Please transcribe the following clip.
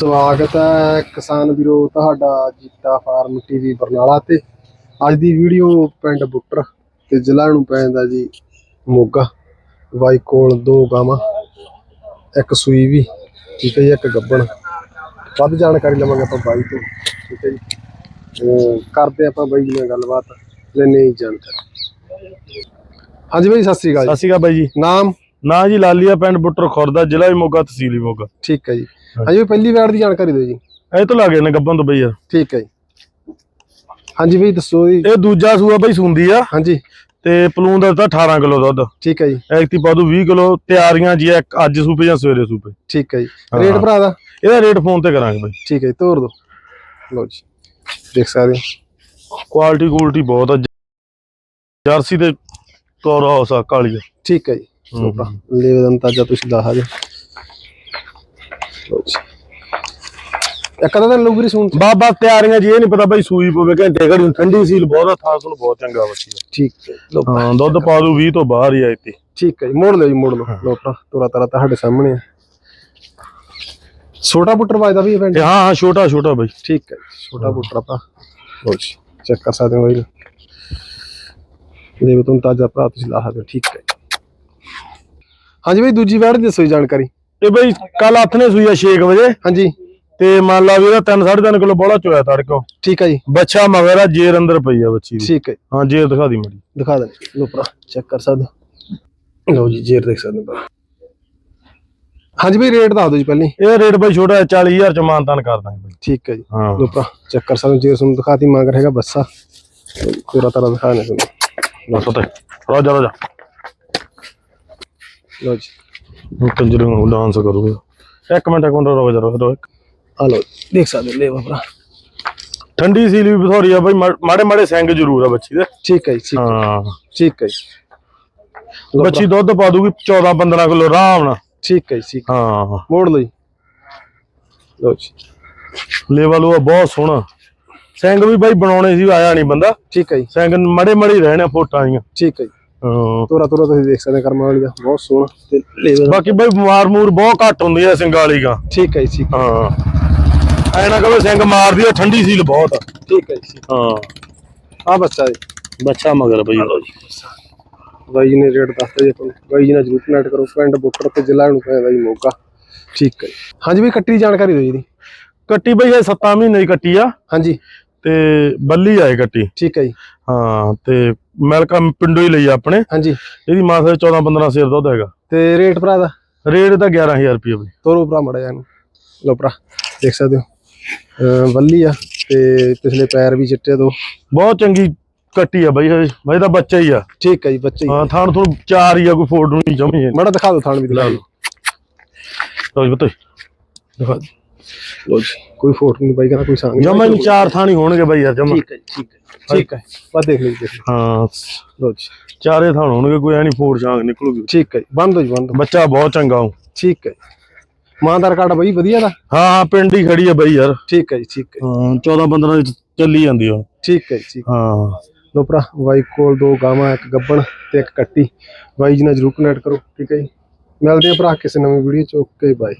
ਸਵਾਗਤ ਹੈ ਕਿਸਾਨ ਵੀਰੋ ਤੁਹਾਡਾ ਜੀਤਾ ਫਾਰਮ ਟੀਵੀ ਬਰਨਾਲਾ ਤੇ। ਅੱਜ ਦੀ ਵੀਡੀਓ ਪਿੰਡ ਬੁੱਟਰ ਤੇ ਜ਼ਿਲ੍ਹਾ ਨੂੰ ਪੈਂਦਾ ਜੀ ਮੋਗਾ। ਬਾਈ ਕੋਲ ਦੋ ਗਾਵਾਂ ਇੱਕ ਸੂਈ ਵੀ ਠੀਕ ਹੈ ਜੀ ਇੱਕ ਗੱਬਣ। ਵੱਧ ਜਾਣਕਾਰੀ ਲਵਾਂਗੇ ਆਪਾਂ ਬਾਈ ਤੋਂ ਠੀਕ ਹੈ ਜੀ। ਕਰਦੇ ਆਪਾਂ ਬਾਈ ਜੀ ਨਾਲ ਗੱਲਬਾਤ ਲੈਣੇ ਹੀ ਜਾਣਕਾਰੀ ਹਾਂਜੀ ਬਾਈ ਸਤਿ ਸ੍ਰੀ ਅਕਾਲ ਸਤਿ ਸ਼੍ਰੀ ਅਕਾਲ ਬਾਈ ਜੀ। ਨਾਮ? ਨਾ ਜੀ ਲਾਲੀਆ ਪਿੰਡ ਬੁੱਟਰ ਖੁਰਦਾ ਜ਼ਿਲ੍ਹਾ ਹੀ ਮੋਗਾ ਤਹਿਸੀਲ ਹੀ ਮੋਗਾ। ਠੀਕ ਹੈ ਜੀ। ਹਾਂਜੀ। ਪਹਿਲੀ ਵਾਰ ਦੀ ਜਾਣਕਾਰੀ ਦਿਓ ਜੀ। ਇਹ ਤੋਂ ਲੱਗੇ ਨੇ ਗੱਬਨ ਤੋਂ ਬਈ ਯਾਰ ਠੀਕ ਹੈ ਜੀ। ਹਾਂਜੀ ਬਾਈ ਦੱਸੋ ਜੀ। ਇਹ ਦੂਜਾ ਸੂਆ ਬਈ ਸੁੰਦੀ ਆ। ਹਾਂਜੀ। ਤੇ ਪਲੂਨ ਦਾ ਤਾਂ 18 ਕਿਲੋ ਦੁੱਧ। ਠੀਕ ਹੈ ਜੀ। ਐਕਤੀ ਪਾਦੂ 20 ਕਿਲੋ ਤਿਆਰੀਆਂ ਜੀ ਅੱਜ ਸੂਪੇ ਜਾਂ ਸਵੇਰੇ ਸੂਪੇ। ਠੀਕ ਹੈ ਜੀ। ਰੇਟ ਭਰਾ ਦਾ? ਇਹਦਾ ਰੇਟ ਫੋਨ ਤੇ ਕਰਾਂਗੇ ਬਈ। ਠੀਕ ਹੈ ਜੀ ਤੋਰ ਦੋ। ਲਓ ਜੀ ਦੇਖ ਸਕਦੇ ਕੁਆਲਿਟੀ ਕੁਆਲਿਟੀ ਬਹੁਤ ਆ। ਜਰਸੀ ਤੇ ਤੋਰ ਹਾਊਸ ਆ ਕਾਲੀ ਆ। ਠੀਕ ਹੈ ਜੀ। ਸੋਪਾ ਲੈ ਦਮ ਤਾਜਾ ਤੁਸੀਂ ਲਓ ਜੀ। ਇੱਕ ਤਾਂ ਲੂਗਰੀ ਸੁਣ ਬਾਬਾ ਤਿਆਰੀਆਂ ਜੀ ਇਹ ਨਹੀਂ ਪਤਾ ਬਈ ਸੂਈ ਪਵੇ ਘੰਟੇ ਘੜੀ ਨੂੰ। ਠੰਡੀ ਸੀਲ ਬਹੁਤ ਆ ਥਾਂ ਤੁਹਾਨੂੰ ਬਹੁਤ ਚੰਗਾ ਬੱਚੀ ਠੀਕ ਹੈ। ਲਓ ਆ ਹਾਂ ਦੁੱਧ ਪਾ ਦੂ 20 ਤੋਂ ਬਾਹਰ ਹੀ ਆ ਇੱਥੇ। ਠੀਕ ਹੈ ਜੀ ਮੋੜ ਲਓ ਜੀ ਮੋੜ ਲਓ। ਲਓ ਭਰਾ ਤੋਰਾ ਤਾਰਾ ਤੁਹਾਡੇ ਸਾਹਮਣੇ ਆ। ਛੋਟਾ ਪੁੱਟਰ ਵਾਜਦਾ ਵੀ ਤੇ ਹਾਂ ਹਾਂ ਛੋਟਾ ਛੋਟਾ ਬਈ। ਠੀਕ ਹੈ ਛੋਟਾ ਪੁੱਟਰ ਆਪਾਂ। ਲਓ ਜੀ। ਚੈੱਕ ਕਰ ਸਕਦੇ ਹੋ ਬਾਈ। ਲੈ ਤੁਹਾਨੂੰ ਤਾਜਾ ਭਰਾ ਤੁਸੀਂ ਲਾ ਸਕਦੇ ਹੋ ਠੀਕ ਹੈ ਹਾਂਜੀ ਬਾਈ ਦੂਜੀ ਵਾਰ ਦੀ ਦੱਸੋ ਜੀ ਜਾਣਕਾਰੀ। ਤੇ ਬਈ ਕੱਲ ਹੱਥ ਨੇ ਸੂਈ ਆ 6 ਵਜੇ। ਹਾਂਜੀ। ਤੇ ਮੰਨ ਲਾ ਵੀ ਇਹਦਾ 3 3.5 ਕਿਲੋ ਬੋਲਾ ਚੋਇਆ ਤੜਕੋ। ਠੀਕ ਹੈ ਜੀ। ਬੱਚਾ ਮਗਰ ਜੇਰ ਅੰਦਰ ਪਈ ਆ ਬੱਚੀ ਦੀ। ਠੀਕ ਹੈ ਹਾਂ ਜੇਰ ਦਿਖਾ ਦੀ ਮੜੀ। ਦਿਖਾ ਦੇ ਲੋ ਭਰਾ ਚੈੱਕ ਕਰ ਸਕਦੇ ਲਓ ਜੀ ਜੇਰ ਦੇਖ ਸਕਦੇ ਹੋ ਭਰਾ। ਹਾਂਜੀ ਬਈ ਰੇਟ ਦੱਸ ਦਿਓ ਜੀ ਪਹਿਲੇ। ਇਹ ਰੇਟ ਬਈ ਛੋਟਾ ਹੈ, 40000 ਚ ਮਾਨਤਾਨ ਕਰ ਦਾਂਗੇ ਬਈ। ਠੀਕ ਹੈ ਜੀ। ਹਾਂ। ਲੋ ਭਰਾ ਚੈੱਕ ਕਰ ਸਕਦੇ ਜੇਰ ਤੁਹਾਨੂੰ ਦਿਖਾਤੀ ਮਗਰ ਹੈਗਾ ਬੱਸਾ। ਪੂਰਾ ਤਰ੍ਹਾਂ ਦਿਖਾ ਨੇ ਤੁਹਾਨੂੰ ਬਸ ਉਤੇ ਰੋਜਾ ਰੋਜਾ। ਲਓ ਜੀ ਕੰਜਰ ਨੂੰ ਡਾਂਸ ਕਰੂਗਾ ਇੱਕ ਮਿੰਟ ਇੱਕ ਮਿੰਟ ਰੁਕ ਜਾ ਰੁਕ ਆ ਜੀ, ਦੇਖ ਸਕਦੇ ਲੈ ਭਰਾ। ਠੰਡੀ ਸੀਲ ਵੀ ਬਥੋਰੀ ਆ ਬਈ ਮਾੜੇ ਮਾੜੇ ਸਿੰਘ ਜ਼ਰੂਰ ਆ ਬੱਚੀ ਦੇ। ਠੀਕ ਹੈ ਜੀ ਠੀਕ ਹਾਂ। ਠੀਕ ਹੈ ਜੀ। ਬੱਚੀ ਦੁੱਧ ਪਾ ਦੂਗੀ 14 15 ਕਿਲੋ ਆਰਾਮ ਨਾਲ। ਠੀਕ ਹੈ ਜੀ ਹਾਂ। ਮੋੜ ਜੀ। ਲਓ ਜੀ। ਲੈਵਲ ਉਹ ਬਹੁਤ ਸੋਹਣਾ। ਸਿੰਘ ਵੀ ਬਾਈ ਬਣਾਉਣੇ ਸੀ ਆਇਆ ਨਹੀਂ ਬੰਦਾ। ਠੀਕ ਹੈ ਜੀ। ਸਿੰਘ ਮੜੇ ਮੜੇ ਰਹਿਣੇ ਫੋਟਾਂ ਦੀਆਂ ਠੀਕ ਹੈ ਜੀ। ਤੋਰਾ ਤੋਰਾ ਤੁਸੀਂ ਦੇਖ ਸਕਦੇ ਕਰਮਾਂ ਵਾਲੀ ਦਾ ਬਹੁਤ ਸੋਹਣਾ। ਤੇ ਬਾਕੀ ਬਈ ਬਿਮਾਰ ਮੂਰ ਬਹੁਤ ਘੱਟ ਹੁੰਦੀ ਐ ਸਿੰਘ ਵਾਲੀ ਗਾ। ਠੀਕ ਹੈ ਜੀ ਠੀਕ ਹਾਂ। ਐ ਨਾ ਕਹੋ ਸਿੰਘ ਮਾਰਦੀ ਆ ਠੰਡੀ ਸੀਲ ਬਹੁਤ ਆ। ਠੀਕ ਹੈ ਜੀ ਠੀਕ। ਹਾਂ। ਆ ਬੱਚਾ ਜੀ। ਬੱਚਾ ਮਗਰ ਬਈ। ਬਾਈ ਜੀ ਨੇ ਰੇਟ ਦੱਸਤਾ ਜੀ ਤੁਹਾਨੂੰ। ਬਾਈ ਜੀ ਨਾਲ ਜਰੂਰ ਕਨੈਕਟ ਕਰੋ। ਪਿੰਡ ਬੁੱਟਰ ਤੇ ਜ਼ਿਲ੍ਹਾ ਨੂੰ ਪੈਂਦਾ ਜੀ ਮੋਗਾ। ਠੀਕ ਹੈ ਜੀ। ਹਾਂਜੀ ਬਈ ਕੱਟੀ ਦੀ ਜਾਣਕਾਰੀ ਦਿਓ ਜੀ ਇਹਦੀ। ਕੱਟੀ ਬਈ ਇਹ 7 ਮਹੀਨੇ ਦੀ ਕੱਟੀ ਆ। ਹਾਂਜੀ। ਤੇ ਬੱਲੀ ਆਏ ਕੱਟੀ ਠੀਕ ਹੈ ਜੀ। ਹਾਂ ਤੇ ਮਿਲਕਾ ਪਿੰਡੋਂ ਹੀ ਲਈ ਆਪਣੇ। ਹਾਂਜੀ। ਇਹਦੀ ਮਾਂ ਸੇ 14 15 ਸਿਰ ਦੁੱਧ ਹੈਗਾ। ਤੇ ਰੇਟ ਭਰਾ ਦਾ? ਰੇਟ ਤਾਂ 11000 ਰੁਪਏ ਬਈ। ਤੋਰੋ ਭਰਾ ਮੜਾ ਜਾਨੂੰ ਲੋ ਭਰਾ ਦੇਖ ਸਕਦੇ ਹੋ। ਵੱਲੀ ਆ ਤੇ ਪਿਛਲੇ ਪੈਰ ਵੀ ਚਿੱਟੇ ਦੋ। ਬਹੁਤ ਚੰਗੀ ਕੱਟੀ ਆ ਬਈ ਬਈ ਦਾ ਬੱਚਾ ਹੀ ਆ। ਠੀਕ ਹੈ ਜੀ ਬੱਚੇ ਹਾਂ ਥਾਣ ਤੁਹਾਨੂੰ ਚਾਰ ਹੀ ਆ ਕੋਈ ਫੋਟੋ ਨਹੀਂ ਜਮੀ ਮੜਾ ਦਿਖਾ ਦਿਓ ਥਾਣ ਵੀ ਦਿਖਾ ਦਿਓ। ਲੋ ਜੀ ਬਤੋ ਦਿਖਾ ਦਿਓ। ਲੋ ਜੀ। ਕੋਈ ਫੋਟੋ ਨਹੀਂ ਬਾਈ ਕਹਿੰਦਾ ਕੋਈ ਸੰਗ ਜਮਾ ਹੀ ਚਾਰ ਥਾਣ ਹੀ ਹੋਣਗੇ ਬਈ ਯਾਰ ਜਮਾ। ਠੀਕ ਹੈ ਠੀਕ ਹੈ ਠੀਕ ਹੈ। ਬਸ ਦੇਖ ਲਈ ਦੇਖ। ਹਾਂ। ਜੀ। ਚਾਰੇ ਥਾਣ ਹੋਣਗੇ ਕੋਈ ਐ ਨਹੀਂ ਫੋੜ ਜਾਂਗ ਨਿਕਲੂਗੀ। ਠੀਕ ਹੈ ਬੰਦ ਹੋ ਜੀ ਬੰਦ ਬੱਚਾ ਬਹੁਤ ਚੰਗਾ ਉਹ। ਠੀਕ ਹੈ ਮਾਂਦਾਰ ਕਾਰਡ ਬਾਈ ਵਧੀਆ ਦਾ? ਹਾਂ ਹਾਂ ਪਿੰਡ ਹੀ ਖੜੀ ਆ ਬਈ ਯਾਰ। ਠੀਕ ਹੈ ਜੀ ਠੀਕ ਹੈ ਹਾਂ 14 15 ਦੀ ਚੱਲੀ ਜਾਂਦੀ ਉਹ ਠੀਕ ਹੈ ਜੀ ਠੀਕ ਹਾਂ। ਲੋ ਭਰਾ ਬਾਈ ਕੋਲ ਦੋ ਗਾਵਾਂ ਇੱਕ ਗੱਬਣ ਤੇ ਇੱਕ ਕੱਟੀ। ਬਾਈ ਜੀ ਨਾਲ ਜਰੂਰ ਕਨੈਕਟ ਕਰੋ ਠੀਕ ਹੈ ਜੀ। ਮਿਲਦੇ ਆ ਭਰਾ ਕਿਸੇ ਨਵੀਂ ਵੀਡੀਓ ਚ ਓਕੇ ਬਾਈ